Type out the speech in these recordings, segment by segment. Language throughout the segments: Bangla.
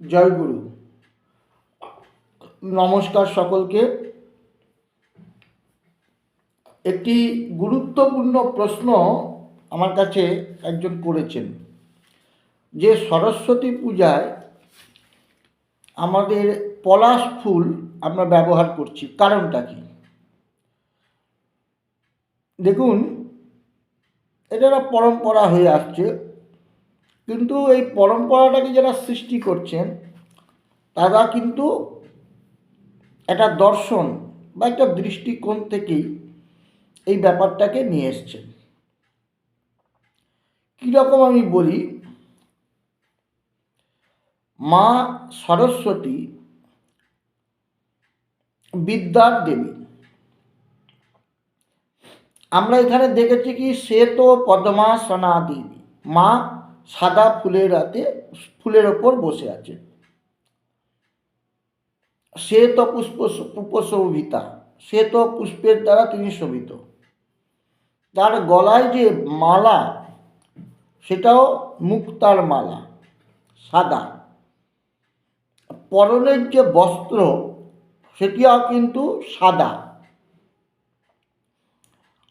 জয় গুরু। নমস্কার সকলকে। একটি গুরুত্বপূর্ণ প্রশ্ন আমার কাছে একজন করেছেন, যে সরস্বতী পূজায় আমাদের পলাশ ফুল আমরা ব্যবহার করছি, কারণটা কি? দেখুন এটা পরম্পরা হয়ে আসছে। কিন্তু এই পরম্পরাটাকে যারা সৃষ্টি করছেন, তারা কিন্তু একটা দর্শন বা একটা দৃষ্টিকোণ থেকেই এই ব্যাপারটাকে নিয়ে এসছেন। কীরকম আমি বলি, মা সরস্বতী বিদ্যার দেবী। আমরা এখানে দেখেছি কি শ্বেত পদ্মাসনা দেবী মা সাদা ফুলের হাতে ফুলের ওপর বসে আছে। শ্বেত পুষ্প পুষ্পশোভিতা শ্বেত পুষ্পের দ্বারা তিনি শোভিত। তার গলায় যে মালা, সেটাও মুক্তার মালা, সাদা। পরনের যে বস্ত্র, সেটিও কিন্তু সাদা।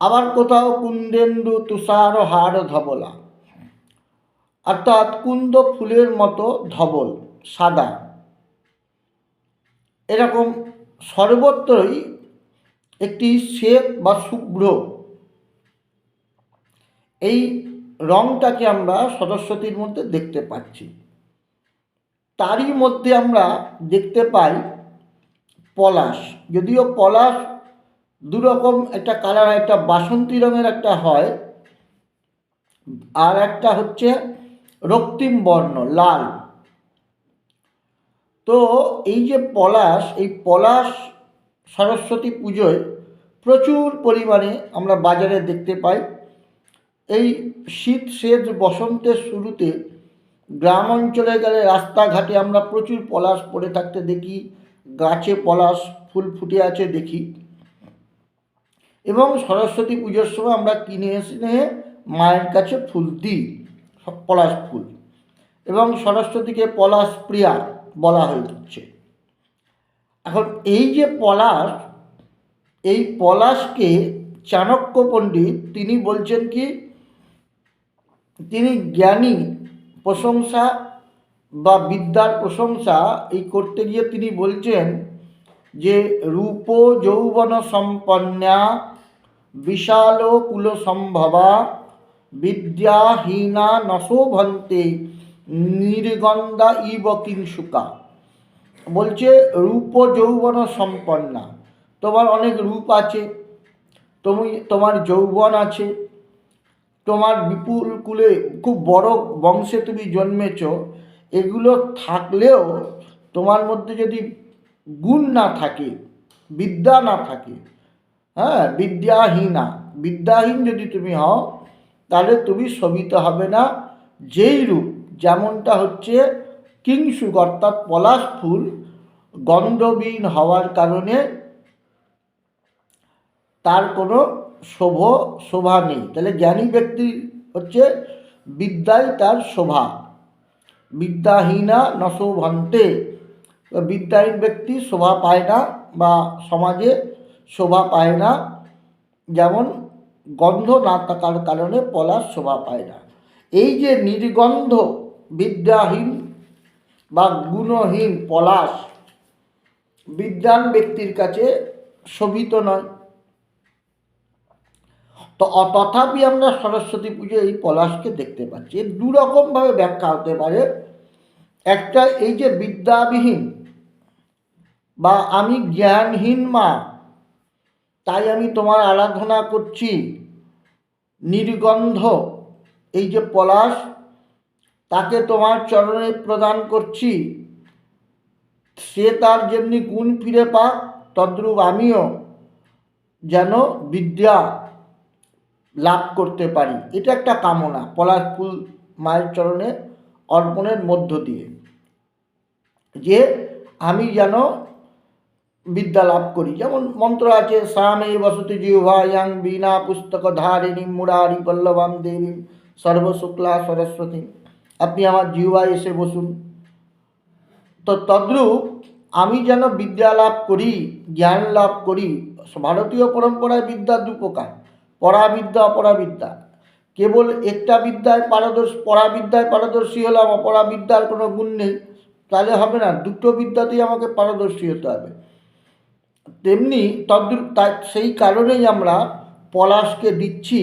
আবার কোথাও কুন্দেন্দু তুষার হাড় ধবলা। অর্থাৎ কুন্দ ফুলের মতো ধবল, সাদা। এরকম সর্বত্রই একটি শ্বেত বা শুভ্র। এই রংটাকে আমরা সরস্বতীর মধ্যে দেখতে পাচ্ছি। তারই মধ্যে আমরা দেখতে পাই পলাশ। যদিও পলাশ দুরকম একটা কালার, একটা বাসন্তী রঙের একটা হয়। আর একটা হচ্ছে রক্তিম বর্ণ, লাল। তো এই যে পলাশ, এই পলাশ সরস্বতী পুজোয় প্রচুর পরিমাণে আমরা বাজারে দেখতে পাই। এই শীত সেচ বসন্তের শুরুতে গ্রাম অঞ্চলে গেলে রাস্তাঘাটে আমরা প্রচুর পলাশ পড়ে থাকতে দেখি, গাছে পলাশ ফুল ফুটে আছে দেখি। এবং সরস্বতী পুজোর সময় আমরা কিনে এসে মায়ের কাছে ফুল দিই। পলাশ ফুল। এবং সরস্বতীকে পলাশ প্রিয়া বলা হচ্ছে। এখন এই যে পলাশ, এই পলাশকে চাণক্য পণ্ডিত তিনি বলছেন কি, তিনি জ্ঞানী প্রশংসা বা বিদ্যার প্রশংসা এই করতে গিয়ে তিনি বলছেন যে রূপ যৌবন সম্পন্না বিশাল কুল সম্ভবা বিদ্যাহীনা নশোভন্তে, নির্গন্ধা ইব কিংসুকা বলছে, রূপ যৌবন সম্পন্না। তোমার অনেক রূপ আছে, তুমি, তোমার যৌবন আছে, তোমার বিপুল কুলে, খুব বড় বংশে তুমি জন্মেছ, এগুলো থাকলেও তোমার মধ্যে যদি গুণ না থাকে, বিদ্যা না থাকে হ্যাঁ বিদ্যাহীনা, বিদ্যাহীন যদি তুমি হও তুমি শোভিত হবে না। যেই রূপ, যেমনটা হচ্ছে কিংসুক অর্থাৎ পলাশ ফুল গন্ধবিহীন হওয়ার কারণে তার কোনো শোভ, শোভা নেই। তাহলে জ্ঞানী ব্যক্তি হচ্ছে বিদ্যাই তার শোভা। বিদ্যাহীনা নশোভন্তে। বিদ্যাহীন ব্যক্তি শোভা পায় না বা সমাজে শোভা পায় না। যেমন গন্ধ না থাকার কারণে পলাশ শোভা পায় না। এই যে নির্গন্ধ বিদ্যাহীন বা গুণহীন পলাশ বিদ্যান ব্যক্তির কাছে শোভিত নয়। তো তথাপি আমরা সরস্বতী পুজো এই পলাশকে দেখতে পাচ্ছি। এর দুরকমভাবে ব্যাখ্যা হতে পারে। একটা এই যে বিদ্যাবিহীন বা আমি জ্ঞানহীন মা তাই আমি তোমার আরাধনা করছি। নির্গন্ধ, এই যে পলাশ, তাকে তোমার চরণে প্রদান করছি। সে তার যেমনি গুণ ফিরে পাক, তদ্রূপ আমিও যেন বিদ্যা লাভ করতে পারি। এটা একটা কামনা, পলাশ ফুল মায়ের চরণে অর্পণের মধ্য দিয়ে। যে আমি যেন বিদ্যা লাভ করি। যেমন মন্ত্র আছে সামে বসতি জিহ্বায়াং বীণা পুস্তক ধারিণী মুরারি পল্লবাম দেবী সর্বশুক্লা সরস্বতী আপনি আমার জিহ্বায় এসে বসুন। তো তদ্রূপ আমি যেন বিদ্যা লাভ করি, জ্ঞান লাভ করি, ভারতীয় পরম্পরায় বিদ্যা দু প্রকার, পরাবিদ্যা, অপরাবিদ্যা। কেবল একটা বিদ্যায় পারদর্শ, পরাবিদ্যায় পারদর্শী হলাম, অপরাবিদ্যার কোনো গুণ নেই, তাহলে হবে না, দুটো বিদ্যাতেই আমাকে পারদর্শী হতে হবে। তেমনি তদ্রূপ তাই সেই কারণেই আমরা পলাশকে দিচ্ছি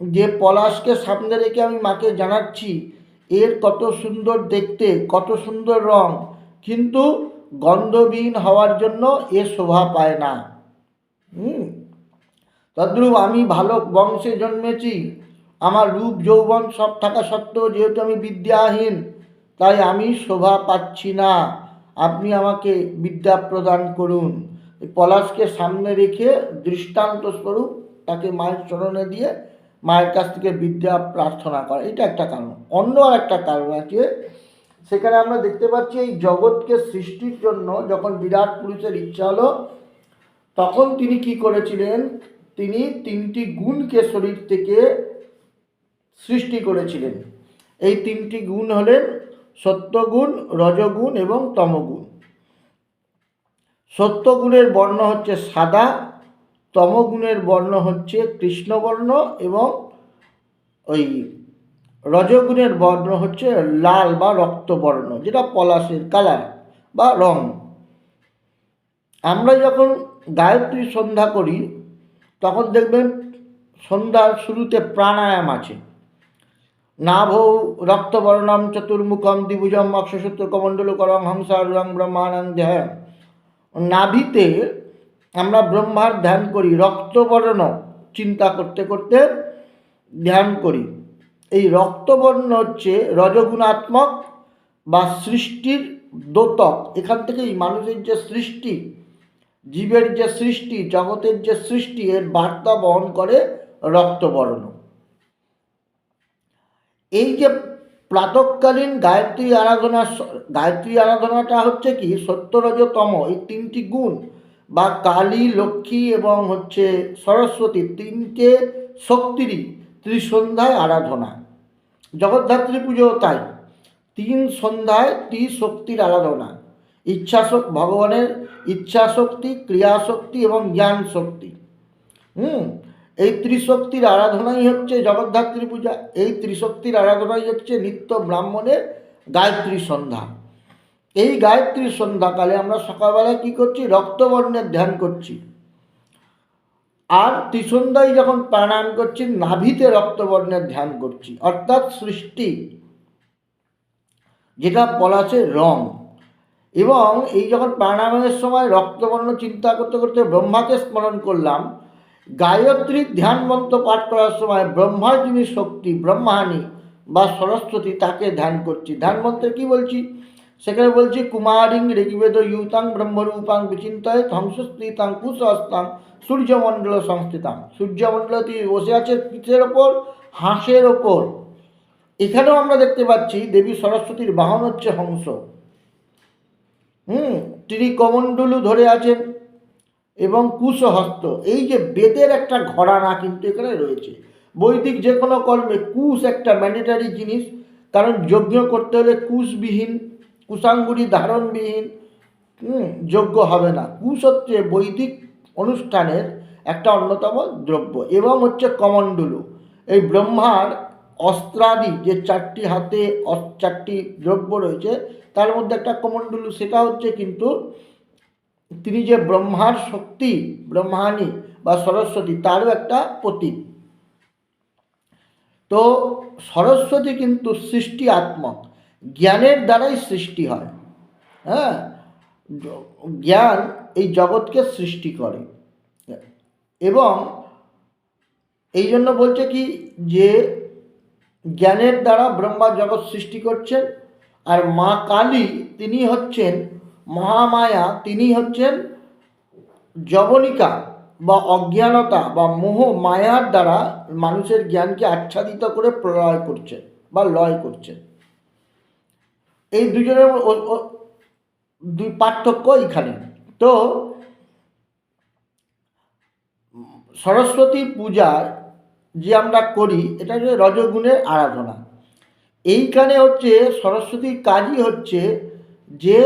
যে পলাশকে সামনে রেখে আমি মাকে জানাচ্ছি, এর কত সুন্দর দেখতে, কত সুন্দর রং। কিন্তু গন্ধবিহীন হওয়ার জন্য এ শোভা পায় না। হুম। তদ্রূপ আমি ভালো বংশে জন্মেছি, আমার রূপ যৌবন সব থাকা সত্ত্বেও যেহেতু আমি বিদ্যাহীন, তাই আমি শোভা পাচ্ছি না। আপনি আমাকে বিদ্যা প্রদান করুন। পলাশকে সামনে রেখে দৃষ্টান্ত স্বরূপ তাকে মায়ের চরণে দিয়ে মায়ের কাছ থেকে বিদ্যা প্রার্থনা করা। এটা একটা কারণ। অন্য আর একটা কারণ আছে, সেখানে আমরা দেখতে পাচ্ছি এই জগৎকে সৃষ্টির জন্য যখন বিরাট পুরুষের ইচ্ছা হলো, তখন তিনি কি করেছিলেন? তিনি তিনটি গুণকে শরীর থেকে সৃষ্টি করেছিলেন। এই তিনটি গুণ হলেন সত্যগুণ, রজগুণ এবং তমগুণ। সত্যগুণের বর্ণ হচ্ছে সাদা, তমগুণের বর্ণ হচ্ছে কৃষ্ণবর্ণ এবং ওই রজগুণের বর্ণ হচ্ছে লাল বা রক্তবর্ণ, যেটা পলাশের কালার বা রং। আমরা যখন গায়ত্রী সন্ধ্যা করি, তখন দেখবেন সন্ধ্যার শুরুতে প্রাণায়াম আছে। নাভৌ রক্তবর্ণম চতুর্মুখম দ্বিভুজম অক্ষসূত্র কমণ্ডল করং হংসার রং ব্রহ্মানং ধ্যান নাভিতে আমরা ব্রহ্মার ধ্যান করি, রক্তবর্ণ চিন্তা করতে করতে ধ্যান করি। এই রক্তবর্ণ হচ্ছে রজগুণাত্মক বা সৃষ্টির দোতক। এখান থেকেই মানুষের যে সৃষ্টি, জীবের যে সৃষ্টি, জগতের যে সৃষ্টি, এর বার্তা বহন করে রক্তবর্ণ। এই যে প্রাতকালীন গায়ত্রী আরাধনা গায়ত্রী আরাধনাটা হচ্ছে কি? সত্যরজতম। এই তিনটি গুণ বা কালী, লক্ষ্মী এবং হচ্ছে সরস্বতী তিনটে শক্তিরই ত্রিসন্ধ্যায় আরাধনা। জগদ্ধাত্রী পুজো তাই। তিন সন্ধ্যায় ত্রিশক্তির আরাধনা। ইচ্ছাশক্তি ভগবানের ইচ্ছাশক্তি, ক্রিয়াশক্তি এবং জ্ঞান শক্তি হুম? এই ত্রিশক্তির আরাধনাই হচ্ছে জগদ্ধাত্রী পূজা, এই ত্রিশক্তির আরাধনাই হচ্ছে নিত্য ব্রাহ্মণের গায়ত্রী সন্ধ্যা। এই গায়ত্রী সন্ধ্যাকালে আমরা সকালবেলায় কী করছি? রক্তবর্ণের ধ্যান করছি। আর ত্রিসন্ধ্যায় যখন প্রাণায়াম করছি, নাভিতে রক্তবর্ণের ধ্যান করছি। অর্থাৎ সৃষ্টি, যেটা পলাশের রং। এবং এই যখন প্রাণায়ামের সময় রক্তবর্ণ চিন্তা করতে করতে ব্রহ্মাকে স্মরণ করলাম গায়ত্রীর ধ্যান মন্ত্র পাঠ করার সময় ব্রহ্মার যিনি শক্তি ব্রহ্মাহানি বা সরস্বতী তাকে ধ্যান করছি। ধ্যান মন্ত্রে কী বলছি? সেখানে বলছি, কুমারিং ঋগ্বেদ ইউতাং ব্রহ্মরূপাং বিচিন্তায় ধ্বংসস্ত্রীতাং কুসহস্তাং সূর্যমণ্ডল সংস্থিতাং তিনি বসে আছে পিঠের ওপর? হাঁসের ওপর। এখানেও আমরা দেখতে পাচ্ছি, দেবী সরস্বতীর বাহন হচ্ছে হংস। হুম, তিনি কমণ্ডলু ধরে আছেন। এবং কুশহস্ত এই যে বেদের একটা ঘরানা কিন্তু এখানে রয়েছে। বৈদিক যে কোনো কর্মে কুশ একটা ম্যান্ডেটারি জিনিস, কারণ যজ্ঞ করতে হলে কুশবিহীন কুশাঙ্গুরি ধারণবিহীন যোগ্য হবে না। কুশ হচ্ছে বৈদিক অনুষ্ঠানের একটা অন্যতম দ্রব্য এবং হচ্ছে কমণ্ডলু। এই ব্রহ্মার অস্ত্রাদি, যে চারটি হাতে চারটি দ্রব্য রয়েছে, তার মধ্যে একটা কমণ্ডলু, সেটা হচ্ছে কিন্তু তিনি যে ব্রহ্মার শক্তি, ব্রহ্মাণী বা সরস্বতী, তারও একটা প্রতীক। তো সরস্বতী কিন্তু সৃষ্টি আত্মক জ্ঞানের দ্বারাই সৃষ্টি হয়। হ্যাঁ? জ্ঞান এই জগৎকে সৃষ্টি করে। এবং এই জন্য বলছে কি যে, জ্ঞানের দ্বারা ব্রহ্মা জগৎ সৃষ্টি করছেন, আর মা কালী তিনি হচ্ছেন মহামায়া, তিনি হচ্ছেন জবনিকা বা অজ্ঞানতা বা মোহ মায়ার দ্বারা মানুষের জ্ঞানকে আচ্ছাদিত করে প্রলয় করছেন বা লয় করছেন। এই দুজনের দুই পার্থক্য এখানে তো সরস্বতী পূজার যে আমরা করি, এটা হচ্ছে রজগুণের আরাধনা। এইখানে হচ্ছে সরস্বতীর কাজই হচ্ছে যে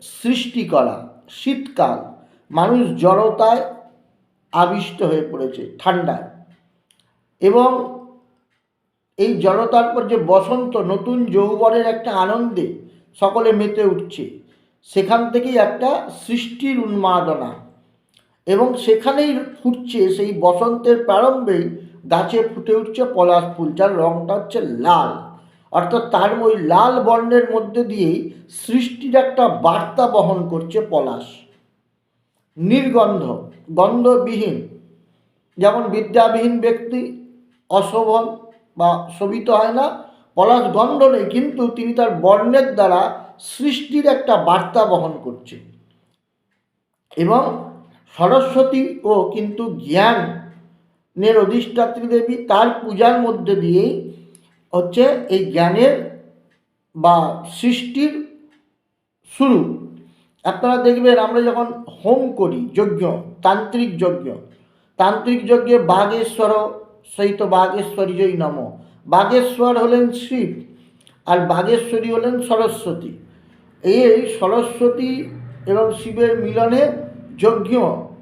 সৃষ্টি করা, শীতকাল, মানুষ জড়তায় আবিষ্ট হয়ে পড়েছে, ঠান্ডায়। এবং এই জড়তার পর যে বসন্ত, নতুন যৌবনের একটা আনন্দে সকলে মেতে উঠছে, সেখান থেকেই একটা সৃষ্টির উন্মাদনা। এবং সেখানেই ফুটছে সেই বসন্তের প্রারম্ভেই গাছে ফুটে উঠছে পলাশ ফুল, যার রঙটা হচ্ছে লাল। অর্থাৎ তার ওই লাল বর্ণের মধ্যে দিয়েই সৃষ্টির একটা বার্তা বহন করছে পলাশ। নির্গন্ধ, গন্ধবিহীন। যেমন বিদ্যাবিহীন ব্যক্তি, অশোভন বা শোভিত হয় না, পলাশ গন্ধ নেই, কিন্তু তিনি তার বর্ণের দ্বারা সৃষ্টির একটা বার্তা বহন করছে এবং সরস্বতীও কিন্তু জ্ঞানের অধিষ্ঠাত্রী দেবী তার পূজার মধ্যে দিয়েই হচ্ছে এই জ্ঞানের বা সৃষ্টির শুরু। আপনারা দেখবেন আমরা যখন হোম করি, যজ্ঞ, তান্ত্রিক যজ্ঞ, তান্ত্রিক যজ্ঞে বাঘেশ্বর সেই তো বাঘেশ্বরীজই নম। বাঘেশ্বর হলেন শিব আর বাঘেশ্বরী হলেন সরস্বতী। এই সরস্বতী এবং শিবের মিলনে যজ্ঞ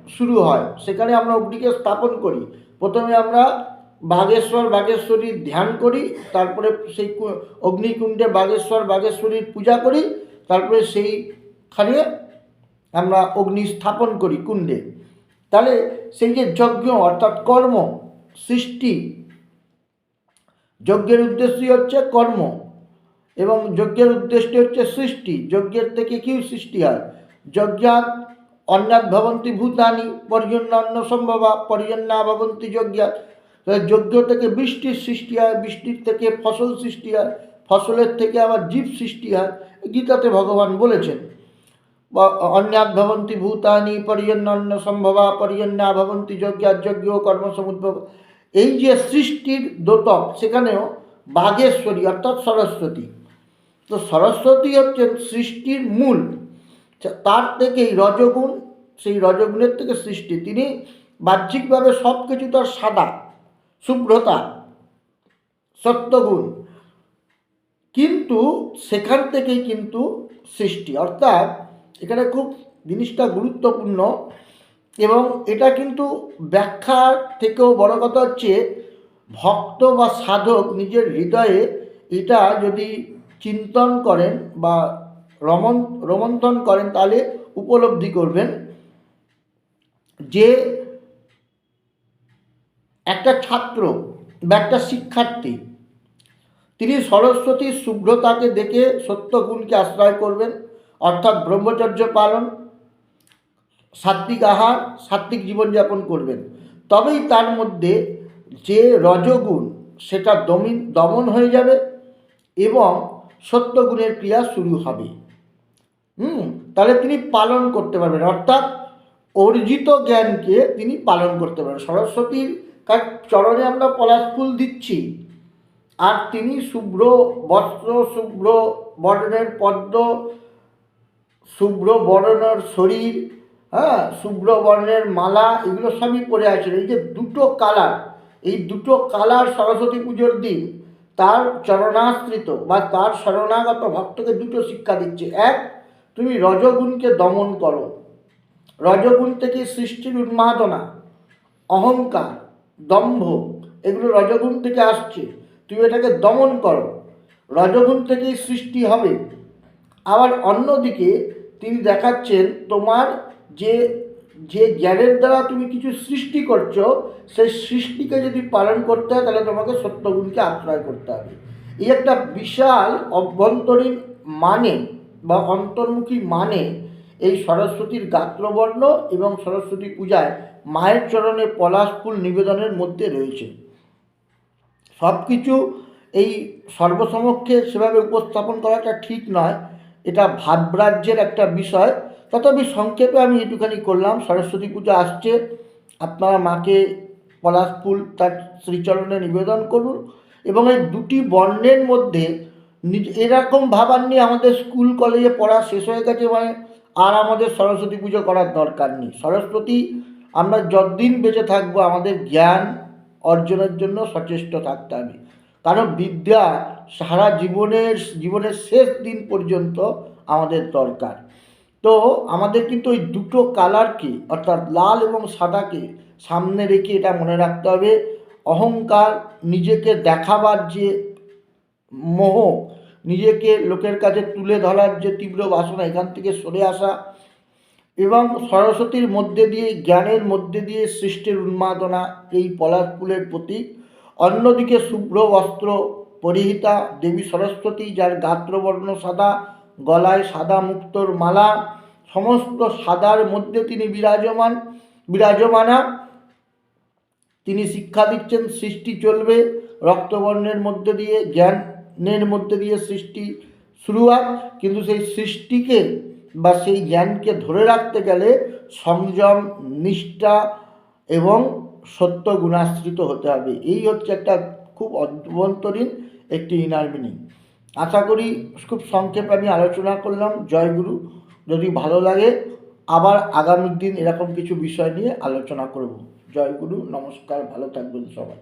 শুরু হয়। সেখানে আমরা অগ্নিকে স্থাপন করি। প্রথমে আমরা বাগেশ্বর বাগেশ্বরীর ধ্যান করি, তারপরে সেই অগ্নিকুণ্ডে বাগেশ্বর, বাগেশ্বরীর পূজা করি, তারপরে সেইখানে আমরা অগ্নি স্থাপন করি কুণ্ডে। তাহলে সেই যে যজ্ঞ অর্থাৎ কর্ম, সৃষ্টি, যজ্ঞের উদ্দেশ্যই হচ্ছে কর্ম এবং যজ্ঞের উদ্দেশ্য হচ্ছে সৃষ্টি। যজ্ঞের থেকে কি সৃষ্টি হয়? যজ্ঞাত অন্যাত ভবন্তি ভূতানি পর্যন্ন সম্ভবা, পর্যন্না ভবন্তি যজ্ঞাত যজ্ঞ থেকে বৃষ্টির সৃষ্টি হয়, বৃষ্টির থেকে ফসল সৃষ্টি হয়, ফসলের থেকে আবার জীব সৃষ্টি হয়। গীতাতে ভগবান বলেছেন, বা অন্যাত ভবন্তি ভূতানি পর্যন্ন সম্ভবা, পর্যন্না ভবন্তি যজ্ঞাত যজ্ঞ কর্মসমুদ্ভব এই যে সৃষ্টির দোতক, সেখানেও বাঘেশ্বরী অর্থাৎ সরস্বতী। তো সরস্বতী হচ্ছেন সৃষ্টির মূল। তার থেকেই রজগুণ, সেই রজগুণের থেকে সৃষ্টি। তিনি বাহ্যিকভাবে সব কিছু তার সাদা। শুভ্রতা সত্যগুণ। কিন্তু সেখান থেকেই কিন্তু সৃষ্টি। অর্থাৎ এখানে খুব জিনিসটা গুরুত্বপূর্ণ এবং এটা কিন্তু ব্যাখ্যার থেকেও বড় কথা হচ্ছে, ভক্ত বা সাধক নিজের হৃদয়ে এটা যদি চিন্তন করেন বা রমন, রমন্থন করেন, তাহলে উপলব্ধি করবেন যে একটা ছাত্র বা একটা শিক্ষার্থী, তিনি সরস্বতীর শুভ্রতাকে দেখে সত্যগুণকে আশ্রয় করবেন, অর্থাৎ ব্রহ্মচর্য পালন সাত্বিক আহার সাত্বিক জীবনযাপন করবেন। তবেই তার মধ্যে যে রজগুণ, সেটা দমিন দমন হয়ে যাবে এবং সত্যগুণের ক্রিয়া শুরু হবে। হুম, তাহলে তিনি পালন করতে পারবেন, অর্থাৎ অর্জিত জ্ঞানকে তিনি পালন করতে পারবেন। সরস্বতীর কার চরণে আমরা পলাশ ফুল দিচ্ছি। আর তিনি শুভ্র বস্ত্র, শুভ্র বর্ণের পদ্ম, শুভ্র বর্ণের শরীর হ্যাঁ শুভ্র বর্ণের মালা, এগুলো সবই পরে আছেন এই যে দুটো কালার, এই দুটো কালার সরস্বতী পুজোর দিন, তার চরণাশ্রিত বা তার শরণাগত ভক্তকে দুটো শিক্ষা দিচ্ছে। এক, তুমি রজগুণকে দমন করো। রজগুণ থেকে সৃষ্টির উন্মাদনা, অহংকার দম্ভ, এগুলো রজগুণ থেকে আসছে। তুমি এটাকে দমন করো। রজগুণ থেকেই সৃষ্টি হবে। আবার অন্যদিকে তিনি দেখাচ্ছেন তোমার যে যে জ্ঞানের দ্বারা তুমি কিছু সৃষ্টি করছ, সেই সৃষ্টিকে যদি পালন করতে হয়, তাহলে তোমাকে সত্যগুণকে আশ্রয় করতে হবে। এই একটা বিশাল অভ্যন্তরীণ মানে বা অন্তর্মুখী মানে এই সরস্বতীর গাত্রবর্ণ এবং সরস্বতী পূজায় মায়ের চরণে পলাশ ফুল নিবেদনের মধ্যে রয়েছে। সব কিছু এই সর্বসমক্ষে সেভাবে উপস্থাপন করাটা ঠিক নয়। এটা ভাবরাজ্যের একটা বিষয়। তথাপি সংক্ষেপে আমি এটুখানি করলাম। সরস্বতী পুজো আসছে। আপনারা মাকে পলাশ ফুল তার শ্রীচরণে নিবেদন করুন এবং এই দুটি বর্ণের মধ্যে নিজ এরকম ভাবার নিয়ে আমাদের স্কুল, কলেজে পড়া শেষ হয়ে গেছে মানে আর আমাদের সরস্বতী পুজো করার দরকার নেই। সরস্বতী আমরা যতদিন বেঁচে থাকব, আমাদের জ্ঞান অর্জনের জন্য সচেষ্ট থাকতে হবে। কারণ বিদ্যা সারা জীবনের জীবনের শেষ দিন পর্যন্ত আমাদের দরকার। তো আমাদের কিন্তু ওই দুটো কালারকে, অর্থাৎ লাল এবং সাদাকে সামনে রেখে এটা মনে রাখতে হবে। অহংকার নিজেকে দেখাবার যে মোহ, নিজেকে লোকের কাছে তুলে ধরার যে তীব্র বাসনা, এখান থেকে সরে আসা এবং সরস্বতীর মধ্যে দিয়ে, জ্ঞানের মধ্যে দিয়ে সৃষ্টির উন্মাদনা এই পলাশ ফুলের প্রতীক। অন্যদিকে শুভ্র বস্ত্র পরিহিতা, দেবী সরস্বতী, যার গাত্রবর্ণ সাদা, গলায় সাদা মুক্তর মালা, সমস্ত সাদার মধ্যে তিনি বিরাজমান, বিরাজমানা। তিনি শিক্ষা দিচ্ছেন, সৃষ্টি চলবে, রক্তবর্ণের মধ্যে দিয়ে, জ্ঞানের মধ্যে দিয়ে সৃষ্টি শুরুয়াত কিন্তু সেই সৃষ্টিকে বা সেই জ্ঞানকে ধরে রাখতে গেলে সংযম, নিষ্ঠা এবং সত্য গুণাশ্রিত হতে হবে। এই হচ্ছে একটা খুব অভ্যন্তরীণ একটি ইনার মিনিং আশা করি খুব সংক্ষেপে আমি আলোচনা করলাম। জয়গুরু যদি ভালো লাগে, আবার আগামী দিন এরকম কিছু বিষয় নিয়ে আলোচনা করব। জয়গুরু নমস্কার, ভালো থাকবেন সবাই।